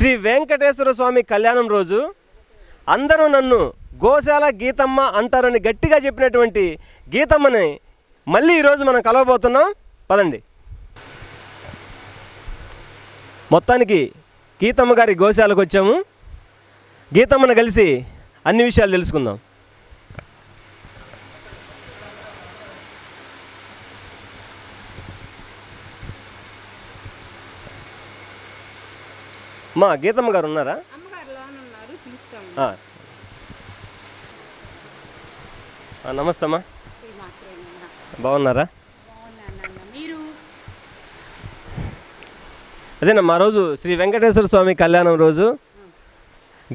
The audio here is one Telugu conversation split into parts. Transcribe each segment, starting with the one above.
శ్రీ వెంకటేశ్వర స్వామి కళ్యాణం రోజు అందరూ నన్ను గోశాల గీతమ్మ అంటారని గట్టిగా చెప్పినటువంటి గీతమ్మని మళ్ళీ ఈరోజు మనం కలవబోతున్నాం. పదండి. మొత్తానికి గీతమ్మ గారి గోశాలకు వచ్చాము. గీతమ్మను కలిసి అన్ని విషయాలు తెలుసుకుందాం. మా గీతమ్మ గారు ఉన్నారా? నమస్తే అమ్మా. బాగున్నారా? బాగున్నానన్న మీరు? అదేనా మా రోజు శ్రీ వెంకటేశ్వర స్వామి కళ్యాణం రోజు.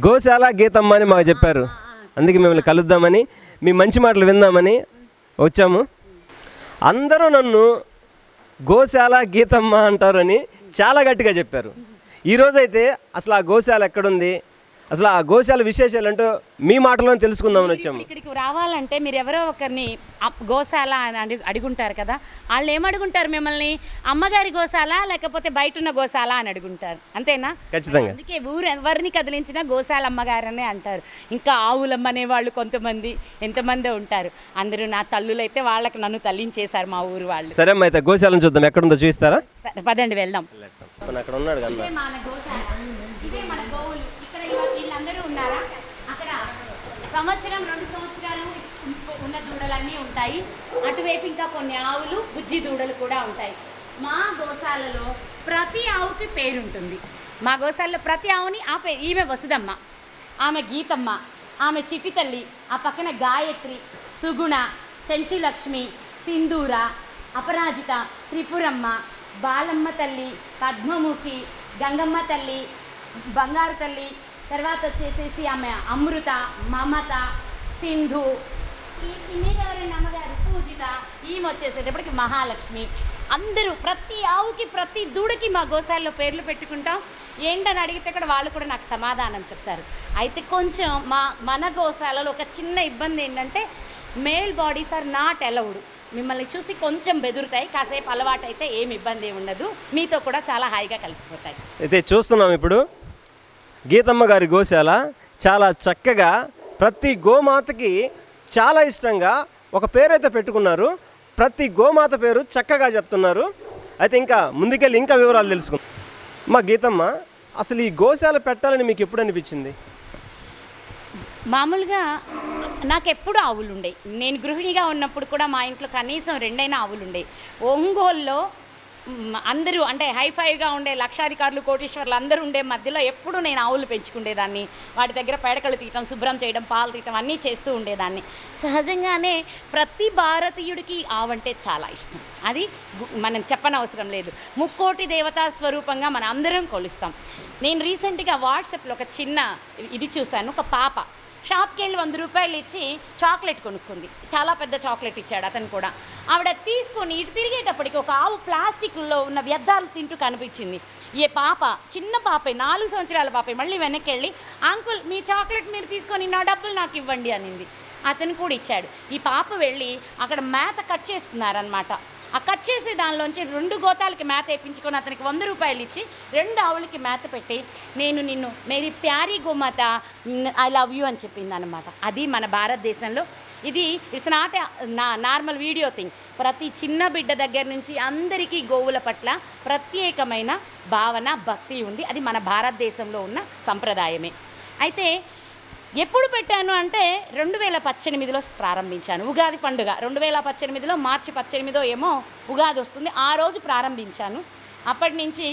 గోశాల గీతమ్మ అని మాకు చెప్పారు. అందుకే మిమ్మల్ని కలుద్దామని మీ మంచి మాటలు విందామని వచ్చాము. అందరూ నన్ను గోశాల గీతమ్మ అంటారని చాలా గట్టిగా చెప్పారు. ఈరోజైతే అసలు ఆ గోశాల ఎక్కడుంది? అసలు ఆ గోశాల విశేషాలు ఏంటో మీ మాటలోనే తెలుసుకుందామని వచ్చాము. ఇక్కడికి రావాలంటే మీరు ఎవరో ఒకరిని గోశాల అని అడుగు అడుగుంటారు కదా? వాళ్ళు ఏమడుగుంటారు మిమ్మల్ని? అమ్మగారి గోశాల లేకపోతే బయట ఉన్న గోశాల అని అడుగుంటారు. అంతేనా? ఖచ్చితంగా. అందుకే ఊరు ఎవరిని కదిలించినా గోశాల అమ్మగారనే అంటారు. ఇంకా ఆవులమ్మ అనే వాళ్ళు కొంతమంది ఎంతమంది ఉంటారు. అందరూ నా తల్లులు అయితే వాళ్ళకి నన్ను తల్లించేశారు మా ఊరు వాళ్ళు. సరే అమ్మ అయితే గోశాలను చూద్దాం. ఎక్కడుందో చూపిస్తారా? సరే, పదండి వెళ్దాం. మన అక్కడ ఉన్నాడు కదా. ఇదే మన గోశాల. ఇదే మన గోవులు. ఇక్కడ వీళ్ళందరూ ఉన్నారా? అక్కడ సంవత్సరం రెండు సంవత్సరాలు ఉన్న దూడలన్నీ ఉంటాయి. అటువైపు ఇంకా కొన్ని ఆవులు బుజ్జి దూడలు కూడా ఉంటాయి. మా గోశాలలో ప్రతి ఆవుకి పేరుంటుంది. మా గోశాలలో ప్రతి ఆవుని ఆ పే ఈమె వసుదమ్మ ఆమె గీతమ్మ ఆమె చిట్టి తల్లి ఆ పక్కన గాయత్రి సుగుణ చెంచులక్ష్మి సింధూర అపరాజిత త్రిపురమ్మ బాలమ్మ తల్లి పద్మముఖి గంగమ్మ తల్లి బంగారు తల్లి తర్వాత వచ్చేసేసి ఆమె అమృత మమత సింధు. ఈ- ఈ మీద ఎవరైనా అమ్మగారు పూజిత ఈమె వచ్చేసేటప్పటికి మహాలక్ష్మి. అందరూ ప్రతి ఆవుకి ప్రతి దూడకి మా గోశాలలో పేర్లు పెట్టుకుంటాం. ఏంటని అడిగితే కూడా వాళ్ళు కూడా నాకు సమాధానం చెప్తారు. అయితే కొంచెం మా మన గోశాలలో ఒక చిన్న ఇబ్బంది ఏంటంటే male bodies are not allowed మిమ్మల్ని చూసి కొంచెం బెదురుతాయి కాసేపు అలవాటు అయితే ఏమి ఇబ్బంది ఉండదు. మీతో కూడా చాలా హాయిగా కలిసిపోతాయి. అయితే చూస్తున్నాం ఇప్పుడు గీతమ్మ గారి గోశాల చాలా చక్కగా ప్రతి గోమాతకి చాలా ఇష్టంగా ఒక పేరైతే పెట్టుకున్నారు. ప్రతి గోమాత పేరు చక్కగా చెప్తున్నారు. అయితే ఇంకా ముందుకెళ్ళి ఇంకా వివరాలు తెలుసుకుందాం. మా గీతమ్మ అసలు ఈ గోశాల పెట్టాలని మీకు ఎప్పుడు అనిపించింది? మామూలుగా నాకు ఎప్పుడు ఆవులు ఉండేవి నేను గృహిణిగా ఉన్నప్పుడు కూడా మా ఇంట్లో కనీసం రెండైనా ఆవులు ఉండేవి ఒంగోలులో అందరూ అంటే హైఫైగా ఉండే లక్షాధికారులు కోటీశ్వర్లు అందరూ ఉండే మధ్యలో ఎప్పుడు నేను ఆవులు పెంచుకునేదాన్ని వాటి దగ్గర పేడకలు తీయటం శుభ్రం చేయడం పాలు తీయటం అన్నీ చేస్తూ ఉండేదాన్ని. సహజంగానే ప్రతి భారతీయుడికి ఆవంటే చాలా ఇష్టం. అది మనం చెప్పనవసరం లేదు. ముక్కోటి దేవతా స్వరూపంగా మనం అందరం కొలుస్తాం. నేను రీసెంట్గా వాట్సాప్లో ఒక చిన్న ఇది చూశాను ఒక పాప. షాప్కి వెళ్ళి వంద రూపాయలు ఇచ్చి చాక్లెట్ కొనుక్కుంది. చాలా పెద్ద చాక్లెట్ ఇచ్చాడు అతను కూడా. ఆవిడ తీసుకొని ఇటు తిరిగేటప్పటికి ఒక ఆవు ప్లాస్టిక్లో ఉన్న వ్యర్థాలు తింటూ కనిపించింది. ఏ పాప చిన్న పాపే నాలుగు సంవత్సరాల పాపే మళ్ళీ వెనక్కి వెళ్ళి అంకుల్ మీ చాక్లెట్ మీరు తీసుకొని నా డబ్బులు నాకు ఇవ్వండి అనింది. అతను కూడా ఇచ్చాడు. ఈ పాప వెళ్ళి అక్కడ మేత కట్ చేస్తున్నారనమాట ఆ కట్ చేసే దానిలోంచి రెండు గోతాలకి మేత వేయించుకొని అతనికి వంద రూపాయలు ఇచ్చి రెండు ఆవులకి మేత పెట్టి నేను నిన్ను మేరీ ప్యారీ గోమాత ఐ లవ్ యూ అని చెప్పింది అనమాట అది మన భారతదేశంలో. ఇది ఇట్స్ నాట్ నా నార్మల్ వీడియో థింగ్. ప్రతి చిన్న బిడ్డ దగ్గర నుంచి అందరికీ గోవుల పట్ల ప్రత్యేకమైన భావన భక్తి ఉంది. అది మన భారతదేశంలో ఉన్న సంప్రదాయమే. అయితే ఎప్పుడు పెట్టాను అంటే రెండు వేల పద్దెనిమిదిలో ప్రారంభించాను. ఉగాది పండుగ. రెండు వేల పద్దెనిమిదిలో మార్చి పద్దెనిమిదో ఏమో ఉగాది వస్తుంది. ఆ రోజు ప్రారంభించాను. అప్పటి నుంచి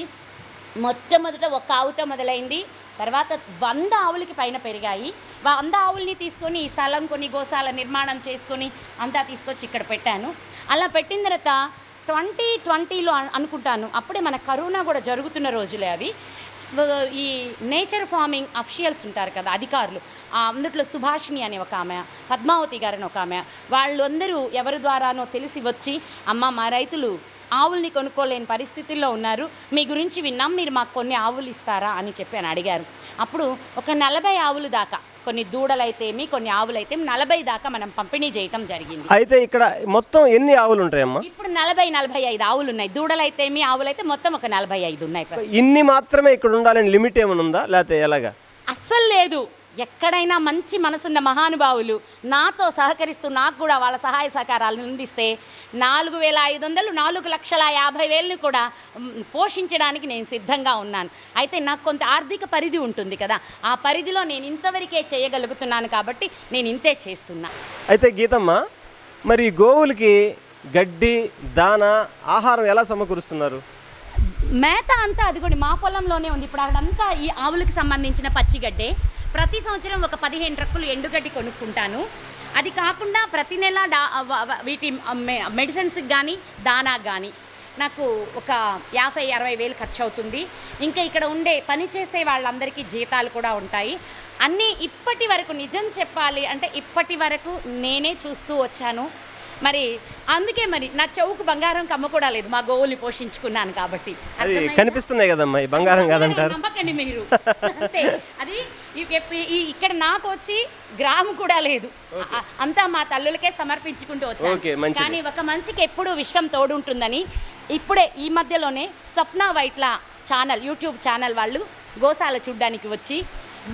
మొట్టమొదట ఒక ఆవుతో మొదలైంది. తర్వాత వంద ఆవులకి పైన పెరిగాయి. వంద ఆవుల్ని తీసుకొని ఈ స్థలం కొన్ని గోశాల నిర్మాణం చేసుకొని అంతా తీసుకొచ్చి ఇక్కడ పెట్టాను. అలా పెట్టిన తర్వాత ట్వంటీ ట్వంటీలో అనుకుంటాను. అప్పుడే మన కరోనా కూడా జరుగుతున్న రోజులే అవి. ఈ నేచర్ ఫార్మింగ్ అఫిషియల్స్ ఉంటారు కదా అధికారులు. అందుట్లో సుభాషిణి అనే ఒక ఆమె పద్మావతి గారని ఒక ఆమె వాళ్ళందరూ ఎవరి ద్వారానో తెలిసి వచ్చి అమ్మ మా రైతులు ఆవుల్ని కొనుక్కోలేని పరిస్థితుల్లో ఉన్నారు. మీ గురించి విన్నాం మీరు మాకు కొన్ని ఆవులు ఇస్తారా? అని చెప్పి అని అడిగారు. అప్పుడు ఒక నలభై ఆవులు దాకా కొన్ని దూడలైతేమి కొన్ని ఆవులైతేమి నలభై దాకా మనం పంపిణీ చేయటం జరిగింది. అయితే ఇక్కడ మొత్తం ఎన్ని ఆవులు ఉంటాయమ్మా ఇప్పుడు నలభై నలభై ఐదు ఆవులు ఉన్నాయి దూడలైతేమి ఆవులైతే మొత్తం ఒక నలభై ఐదు ఉన్నాయి. ఇన్ని మాత్రమే ఇక్కడ ఉండాలని లిమిట్ ఏమైనా ఉందా? లేకపోతే ఎలాగా? అస్సలు లేదు. ఎక్కడైనా మంచి మనసున్న మహానుభావులు నాతో సహకరిస్తూ నాకు కూడా వాళ్ళ సహాయ సహకారాలను అందిస్తే నాలుగు వేల ఐదు వందలు నాలుగు లక్షల యాభై వేలని కూడా పోషించడానికి నేను సిద్ధంగా ఉన్నాను. అయితే నాకు కొంత ఆర్థిక పరిధి ఉంటుంది కదా ఆ పరిధిలో నేను ఇంతవరకే చేయగలుగుతున్నాను కాబట్టి నేను ఇంతే చేస్తున్నా. అయితే గీతమ్మ మరి గోవులకి గడ్డి దాన ఆహారం ఎలా సమకూరుస్తున్నారు? మేత అంతా అదిగోండి మా పొలంలోనే ఉంది. ఇప్పుడు అక్కడంతా ఈ ఆవులకు సంబంధించిన పచ్చిగడ్డే ప్రతి సంవత్సరం ఒక పదిహేను ట్రక్కులు ఎండుగడ్డి కొనుక్కుంటాను. అది కాకుండా ప్రతి నెల డా వీటి మెడిసిన్స్కి కానీ దానాకి కానీ నాకు ఒక యాభై అరవై వేలు ఖర్చు అవుతుంది ఇంకా ఇక్కడ ఉండే పనిచేసే వాళ్ళందరికీ జీతాలు కూడా ఉంటాయి. అన్నీ ఇప్పటి వరకు నిజం చెప్పాలి అంటే ఇప్పటి వరకు నేనే చూస్తూ వచ్చాను. మరి అందుకే మరి నా చౌకు బంగారం కమ్మ కూడా లేదు. మా గోవుల్ని పోషించుకున్నాను కాబట్టి? కనిపిస్తున్నాయి కదమ్మా బంగారం కాదంటారు. నమ్మకండి మీరు. అంతే. అది ఇక్కడ నాకు వచ్చి గ్రాము కూడా లేదు. అంతా మా తల్లులకే సమర్పించుకుంటూ వచ్చాను. కానీ ఒక మనిషికి ఎప్పుడూ విశ్వం తోడుంటుందని ఇప్పుడే ఈ మధ్యలోనే Swapna Vytla channel YouTube channel వాళ్ళు గోశాల చూడ్డానికి వచ్చి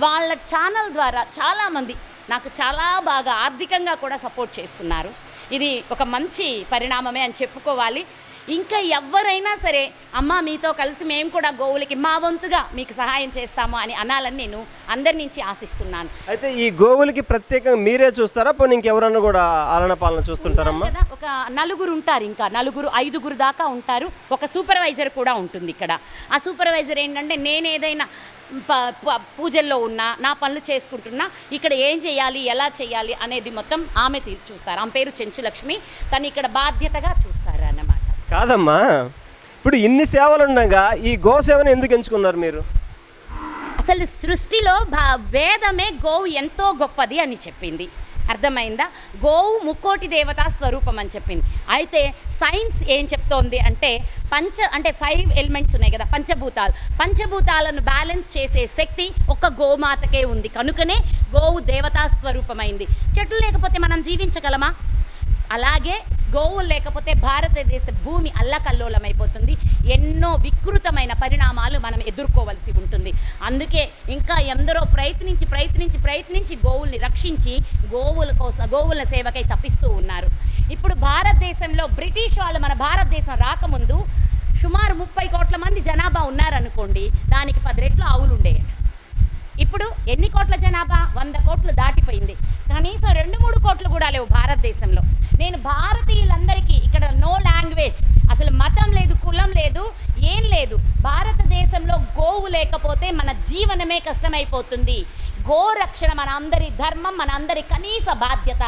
వాళ్ళ ఛానల్ ద్వారా చాలామంది నాకు చాలా బాగా ఆర్థికంగా కూడా సపోర్ట్ చేస్తున్నారు. ఇది ఒక మంచి పరిణామమే అని చెప్పుకోవాలి. ఇంకా ఎవరైనా సరే అమ్మ మీతో కలిసి మేము కూడా గోవులకి మా వంతుగా మీకు సహాయం చేస్తాము అని అనాలని నేను అందరి నుంచి ఆశిస్తున్నాను. అయితే ఈ గోవులకి ప్రత్యేకంగా మీరే చూస్తారా? పోనీ ఇంకెవరన్నా కూడా ఆలన పాలన చూస్తుంటారమ్మా? కదా ఒక నలుగురు ఉంటారు ఇంకా. నలుగురు ఐదుగురు దాకా ఉంటారు. ఒక సూపర్వైజర్ కూడా ఉంటుంది ఇక్కడ. ఆ సూపర్వైజర్ ఏంటంటే నేను ఏదైనా పూజల్లో ఉన్నా నా పనులు చేసుకుంటున్నా ఇక్కడ ఏం చేయాలి ఎలా చేయాలి అనేది మొత్తం ఆమె తీరు చూస్తారు. ఆమె పేరు చెంచులక్ష్మి. తను ఇక్కడ బాధ్యతగా చూస్తారు అన్నమాట. కాదమ్మా. ఇప్పుడు ఇన్ని సేవలు ఉండగా ఈ గోసేవను ఎందుకు ఎంచుకున్నారు మీరు? అసలు సృష్టిలో భా వేదమే గోవు ఎంతో గొప్పది అని చెప్పింది. అర్థమైందా? గోవు ముక్కోటి దేవతా స్వరూపం అని చెప్పింది. అయితే సైన్స్ ఏం చెప్తోంది అంటే పంచ అంటే ఫైవ్ ఎలిమెంట్స్ ఉన్నాయి కదా పంచభూతాలు. పంచభూతాలను బ్యాలెన్స్ చేసే శక్తి ఒక్క గోమాతకే ఉంది. కనుకనే గోవు దేవతా స్వరూపమైంది. చెట్లు లేకపోతే మనం జీవించగలమా? అలాగే గోవులు లేకపోతే భారతదేశ భూమి అల్లకల్లోలమైపోతుంది. ఎన్నో వికృతమైన పరిణామాలు మనం ఎదుర్కోవలసి ఉంటుంది. అందుకే ఇంకా ఎందరో ప్రయత్నించి ప్రయత్నించి ప్రయత్నించి గోవుల్ని రక్షించి గోవుల కోసం గోవుల సేవకై తప్పిస్తూ ఉన్నారు. ఇప్పుడు భారతదేశంలో బ్రిటిష్ వాళ్ళు మన భారతదేశం రాకముందు సుమారు ముప్పై కోట్ల మంది జనాభా ఉన్నారనుకోండి దానికి పది రెట్లు ఆవులు ఉండేయండి ఇప్పుడు ఎన్ని కోట్ల జనాభా? వంద కోట్లు దాటిపోయింది. కనీసం రెండు మూడు కోట్లు కూడా లేవు భారతదేశంలో. నేను భారతీయులందరికీ ఇక్కడ నో లాంగ్వేజ్ అసలు మతం లేదు కులం లేదు ఏం లేదు. భారతదేశంలో గోవు లేకపోతే మన జీవనమే కష్టమైపోతుంది. గోరక్షణ మన అందరి ధర్మం మన అందరి కనీస బాధ్యత.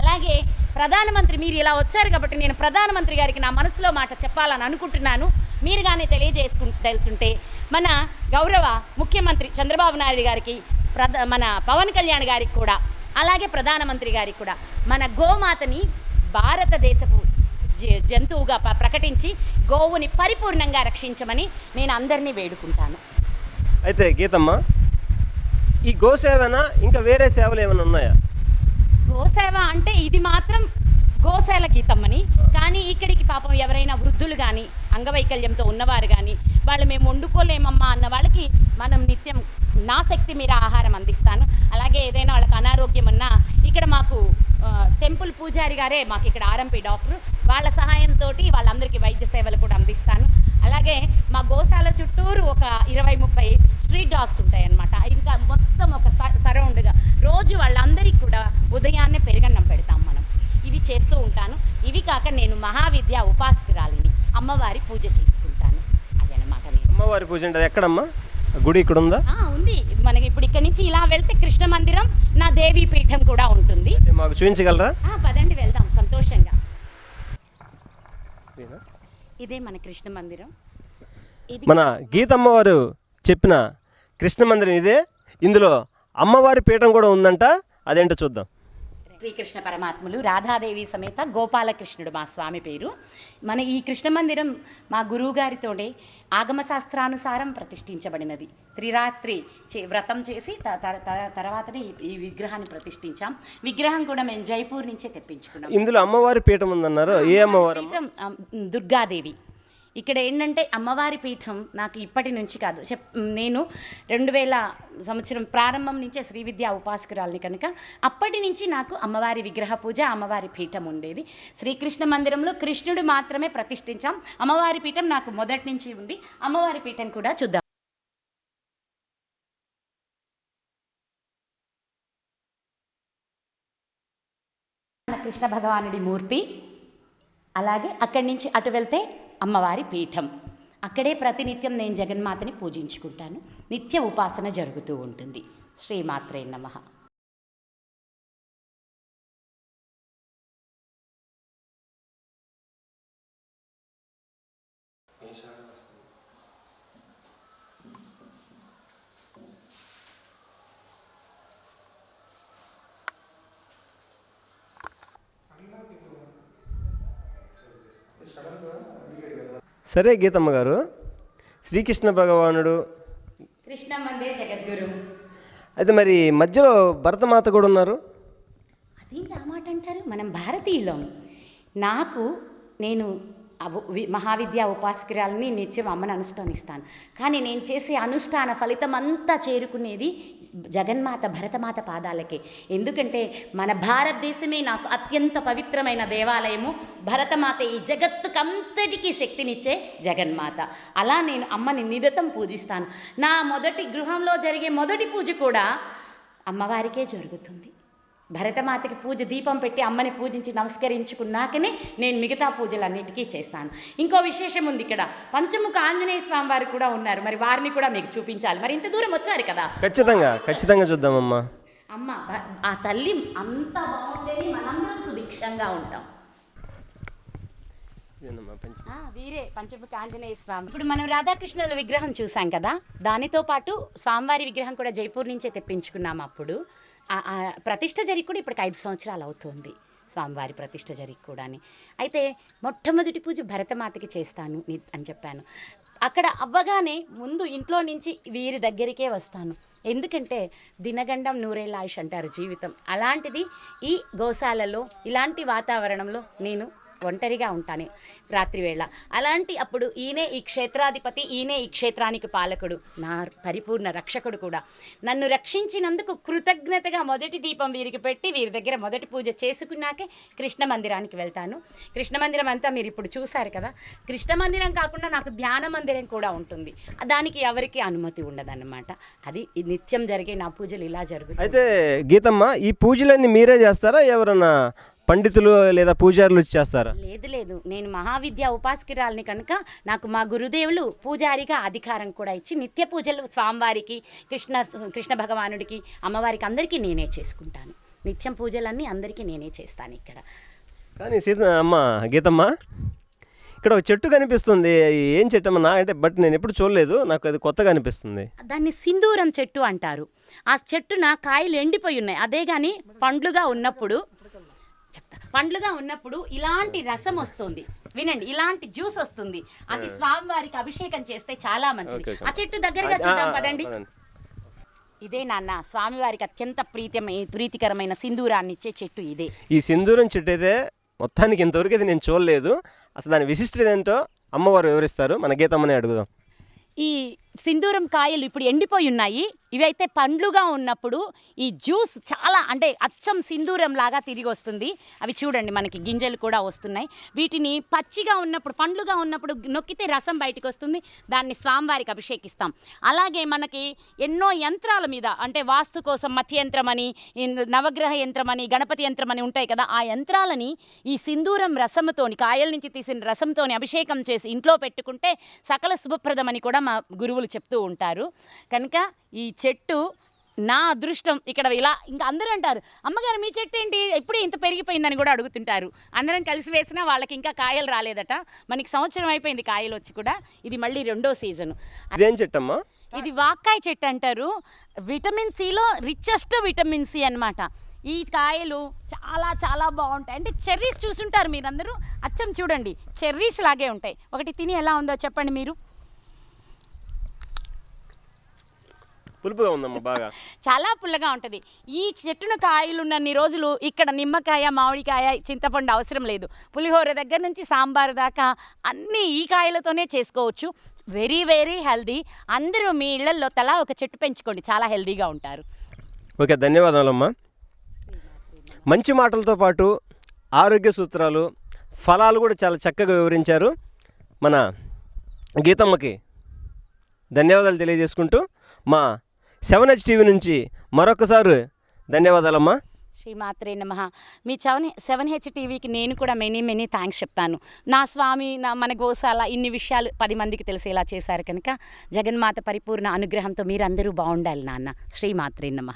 అలాగే ప్రధానమంత్రి మీరు ఇలా వచ్చారు కాబట్టి నేను ప్రధానమంత్రి గారికి నా మనసులో మాట చెప్పాలని అనుకుంటున్నాను. మీరు కానీ తెలియజేసుకుంటుంటే మన గౌరవ ముఖ్యమంత్రి చంద్రబాబు నాయుడు గారికి ప్రధ మన పవన్ కళ్యాణ్ గారికి కూడా అలాగే ప్రధానమంత్రి గారికి కూడా మన గోమాతని భారతదేశపు జంతువుగా ప- ప్రకటించి గోవుని పరిపూర్ణంగా రక్షించమని నేను అందరినీ వేడుకుంటాను. అయితే గీతమ్మ ఈ గోసేవన ఇంకా వేరే సేవలు ఏమైనా ఉన్నాయా? గోసేవ అంటే ఇది మాత్రం గోశాల గీతమ్మని కానీ ఇక్కడికి పాపం ఎవరైనా వృద్ధులు కానీ అంగవైకల్యంతో ఉన్నవారు కానీ వాళ్ళు మేము వండుకోలేమమ్మా అన్న వాళ్ళకి మనం నిత్యం నా శక్తి మీద ఆహారం అందిస్తాను. అలాగే ఏదైనా వాళ్ళకి అనారోగ్యం ఉన్నా ఇక్కడ మాకు టెంపుల్ పూజారి గారే మాకు ఇక్కడ ఆర్ఎంపీ డాక్టర్. వాళ్ళ సహాయంతో వాళ్ళందరికీ వైద్య సేవలు కూడా అందిస్తాను. అలాగే మా గోశాల చుట్టూరు ఒక ఇరవై ముప్పై స్ట్రీట్ డాగ్స్ ఉంటాయన్నమాట. ఇంకా మొత్తం ఒక సరౌండ్గా రోజు వాళ్ళందరికీ కూడా ఉదయాన్నే పెరగన్నం పెడతాం మనం. ఇవి చేస్తూ ఉంటాను. ఇవి కాక నేను మహావిద్య ఉపాసకురాలిని. అమ్మవారి పూజ చేసుకుంటాను. అదనమాట నేను. అమ్మవారి పూజ అంటే అది ఎక్కడమ్మా? గుడి ఇక్కడ ఉందా ఉంది. మనకి ఇప్పుడు ఇక్కడ నుంచి ఇలా వెళ్తే కృష్ణ మందిరం నా దేవీ పీఠం కూడా ఉంటుంది. మాకు చూపించగలరా? పదండి వెళ్దాం సంతోషంగా. ఇదే మన కృష్ణ మందిరం. మన గీతమ్మవారు చెప్పిన కృష్ణ మందిరం ఇదే. ఇందులో అమ్మవారి పీఠం కూడా ఉందంట. అదేంటో చూద్దాం. శ్రీకృష్ణ పరమాత్ములు రాధాదేవి సమేత గోపాలకృష్ణుడు మా స్వామి పేరు. మన ఈ కృష్ణ మందిరం మా గురువు గారితోనే ఆగమ శాస్త్రానుసారం ప్రతిష్ఠించబడినది. త్రిరాత్రి చే వ్రతం చేసి తర్వాతనే ఈ- విగ్రహాన్ని ప్రతిష్ఠించాం. విగ్రహం కూడా మేము జైపూర్ నుంచే తెప్పించుకున్నాం. ఇందులో అమ్మవారి పీఠం ఉందన్నారు? ఏ అమ్మవారు పీఠం దుర్గాదేవి. ఇక్కడ ఏంటంటే అమ్మవారి పీఠం నాకు ఇప్పటి నుంచి కాదు. చెప్ నేను రెండు వేల సంవత్సరం ప్రారంభం నుంచే శ్రీ విద్యా ఉపాసకురాలిని కనుక అప్పటి నుంచి నాకు అమ్మవారి విగ్రహ పూజ అమ్మవారి పీఠం ఉండేది. శ్రీకృష్ణ మందిరంలో కృష్ణుడు మాత్రమే ప్రతిష్ఠించాం. అమ్మవారి పీఠం నాకు మొదటి నుంచి ఉంది. అమ్మవారి పీఠం కూడా చూద్దాం. కృష్ణ భగవానుడి మూర్తి అలాగే అక్కడి నుంచి అటు వెళ్తే అమ్మవారి పీఠం. అక్కడే ప్రతినిత్యం నేను జగన్మాతని పూజించుకుంటాను. నిత్య ఉపాసన జరుగుతూ ఉంటుంది. శ్రీమాత్రే నమ. సరే గీతమ్మ గారు శ్రీకృష్ణ భగవానుడు. కృష్ణ మందే జగద్గురు. అయితే మరి మధ్యలో భరతమాత కూడా ఉన్నారు. అదేంటి ఆ మాట అంటారు? మనం భారతీయులం. నాకు నేను మహావిద్యా ఉపాసకురాలని నిత్యం అమ్మని అనుష్ఠానిస్తాను. కానీ నేను చేసే అనుష్ఠాన ఫలితం అంతా చేరుకునేది జగన్మాత భరతమాత పాదాలకే. ఎందుకంటే మన భారతదేశమే నాకు అత్యంత పవిత్రమైన దేవాలయము. భరతమాత ఈ జగత్తుకంతటికీ శక్తినిచ్చే జగన్మాత. అలా నేను అమ్మని నిరతం పూజిస్తాను. నా మొదటి గృహంలో జరిగే మొదటి పూజ కూడా అమ్మవారికే జరుగుతుంది. భరతమాతకి పూజ దీపం పెట్టి అమ్మని పూజించి నమస్కరించుకున్నాకనే నేను మిగతా పూజలన్నిటికీ చేస్తాను. ఇంకో విశేషం ఉంది ఇక్కడ. పంచముఖ ఆంజనేయ స్వామి వారు కూడా ఉన్నారు. మరి వారిని కూడా మీకు చూపించాలి. మరి ఇంత దూరం వచ్చారు కదా. ఖచ్చితంగా ఖచ్చితంగా చూద్దామమ్మా. అమ్మ ఆ తల్లి అంత బాగుంటేనే మనందరం సుభిక్షంగా ఉంటాం. వీరే పంచముఖ ఆంజనేయ స్వామి. ఇప్పుడు మనం రాధాకృష్ణుల విగ్రహం చూసాం కదా. దానితో పాటు స్వామివారి విగ్రహం కూడా జైపూర్ నుంచే తెప్పించుకున్నాం అప్పుడు. ప్రతిష్ట జరిగి కూడా ఇప్పటికి ఐదు సంవత్సరాలు అవుతుంది స్వామివారి ప్రతిష్ట జరిగి కూడా అయితే మొట్టమొదటి పూజ భరతమాతకి చేస్తాను అని చెప్పాను. అక్కడ అవ్వగానే ముందు ఇంట్లో నుంచి వీరి దగ్గరికే వస్తాను. ఎందుకంటే దినగండం నూరేళ్ళ ఆయుష్ అంటారు జీవితం. అలాంటిది ఈ గోశాలలో ఇలాంటి వాతావరణంలో నేను ఒంటరిగా ఉంటాను రాత్రి వేళ. అలాంటి అప్పుడు ఈయనే ఈ క్షేత్రాధిపతి ఈయనే ఈ క్షేత్రానికి పాలకుడు నా పరిపూర్ణ రక్షకుడు కూడా. నన్ను రక్షించినందుకు కృతజ్ఞతగా మొదటి దీపం వీరికి పెట్టి వీరి దగ్గర మొదటి పూజ చేసుకున్నాకే కృష్ణ మందిరానికి వెళ్తాను. కృష్ణ మందిరం అంతా మీరు ఇప్పుడు చూశారు కదా. కృష్ణ మందిరం కాకుండా నాకు ధ్యాన మందిరం కూడా ఉంటుంది. దానికి ఎవరికి అనుమతి ఉండదన్నమాట. అది నిత్యం జరిగే నా పూజలు ఇలా జరుగుతాయి అయితే గీతమ్మ ఈ పూజలన్నీ మీరే చేస్తారా? ఎవరన్నా పండితులు లేదా పూజారులు చేస్తారా? లేదు లేదు. నేను మహావిద్య ఉపాసకురాలని కనుక నాకు మా గురుదేవులు పూజారిగా అధికారం కూడా ఇచ్చి నిత్య పూజలు స్వామివారికి కృష్ణ కృష్ణ భగవానుడికి అమ్మవారికి అందరికీ నేనే చేసుకుంటాను. నిత్యం పూజలన్నీ అందరికీ నేనే చేస్తాను ఇక్కడ. కానీ సీత అమ్మ గీతమ్మ ఇక్కడ ఒక చెట్టు కనిపిస్తుంది. ఏం చెట్టు అమ్మా? అంటే బట్ నేను ఎప్పుడు చూడలేదు. నాకు అది కొత్తగా అనిపిస్తుంది. దాన్ని సింధూరం చెట్టు అంటారు. ఆ చెట్టున కాయలు ఎండిపోయి ఉన్నాయి. అదే కానీ పండ్లుగా ఉన్నప్పుడు చెప్తా. పండ్లుగా ఉన్నప్పుడు ఇలాంటి రసం వస్తుంది. వినండి ఇలాంటి జ్యూస్ వస్తుంది. అది స్వామివారికి అభిషేకం చేస్తే చాలా మంచిది. ఆ చెట్టు దగ్గరగా చూద్దాం పదండి. ఇదే నాన్న స్వామివారికి అత్యంత ప్రీతిమ ప్రీతికరమైన సింధూరాన్ని ఇచ్చే చెట్టు ఇదే. ఈ సింధూరం చెట్టు అయితే మొత్తానికి ఇంతవరకు అయితే నేను చూడలేదు. అసలు దాని విశిష్టత ఏంటో అమ్మవారు వివరిస్తారు. మన గీతమ్మని అడుగుదాం. ఈ సింధూరం కాయలు ఇప్పుడు ఎండిపోయి ఉన్నాయి. ఇవైతే పండ్లుగా ఉన్నప్పుడు ఈ జ్యూస్ చాలా అంటే అచ్చం సింధూరం లాగా తిరిగి వస్తుంది. అవి చూడండి మనకి గింజలు కూడా వస్తున్నాయి. వీటిని పచ్చిగా ఉన్నప్పుడు పండ్లుగా ఉన్నప్పుడు నొక్కితే రసం బయటకు వస్తుంది. దాన్ని స్వామివారికి అభిషేకిస్తాం. అలాగే మనకి ఎన్నో యంత్రాల మీద అంటే వాస్తు కోసం మత్స్య యంత్రం అని నవగ్రహ యంత్రం అని గణపతి యంత్రం అని ఉంటాయి కదా ఆ యంత్రాలని ఈ సింధూరం రసంతోని కాయల నుంచి తీసిన రసంతోని అభిషేకం చేసి ఇంట్లో పెట్టుకుంటే సకల శుభప్రదమని కూడా మా గురువు గురువులు చెప్తూ ఉంటారు. కనుక ఈ చెట్టు నా అదృష్టం ఇక్కడ ఇలా ఇంకా అందరూ అంటారు అమ్మగారు మీ చెట్టు ఏంటి? ఎప్పుడు ఇంత పెరిగిపోయిందని కూడా అడుగుతుంటారు. అందరం కలిసి వేసినా వాళ్ళకి ఇంకా కాయలు రాలేదట. మనకి సంవత్సరం అయిపోయింది కాయలు వచ్చి కూడా. ఇది మళ్ళీ రెండో సీజను. ఇదేం చెట్టమ్మా ఇది వాక్కాయ చెట్టు అంటారు. విటమిన్ సిలో రిచెస్ట్ విటమిన్ సి అన్నమాట. ఈ కాయలు చాలా చాలా బాగుంటాయి. అంటే చెర్రీస్ చూసుంటారు మీరందరూ. అచ్చం చూడండి చెర్రీస్ లాగే ఉంటాయి. ఒకటి తిని ఎలా ఉందో చెప్పండి మీరు. పులుపుగా ఉందమ్మా బాగా. చాలా పుల్లగా ఉంటుంది. ఈ చెట్టున కాయలు ఉన్నన్ని రోజులు ఇక్కడ నిమ్మకాయ మామిడికాయ చింతపండు అవసరం లేదు. పులిహోర దగ్గర నుంచి సాంబారు దాకా అన్నీ ఈ కాయలతోనే చేసుకోవచ్చు. వెరీ వెరీ హెల్దీ అందరూ మీ ఇళ్ళలో తలా ఒక చెట్టు పెంచుకోండి. చాలా హెల్దీగా ఉంటారు. ఓకే ధన్యవాదాలమ్మా. మంచి మాటలతో పాటు ఆరోగ్య సూత్రాలు ఫలాలు కూడా చాలా చక్కగా వివరించారు. మన గీతమ్మకి ధన్యవాదాలు తెలియజేసుకుంటూ మా సెవెన్ హెచ్ టీవీ నుంచి మరొకసారి ధన్యవాదాలమ్మా. శ్రీమాత్రే నమ. మీ చవన్ సెవెన్ హెచ్ టీవీకి నేను కూడా మెనీ మెనీ థ్యాంక్స్ చెప్తాను. నా స్వామి నా మన గోశాల ఇన్ని విషయాలు పది మందికి తెలిసేలా చేశారు కనుక జగన్మాత పరిపూర్ణ అనుగ్రహంతో మీరందరూ బాగుండాలి నాన్న. శ్రీమాత్రే నమ.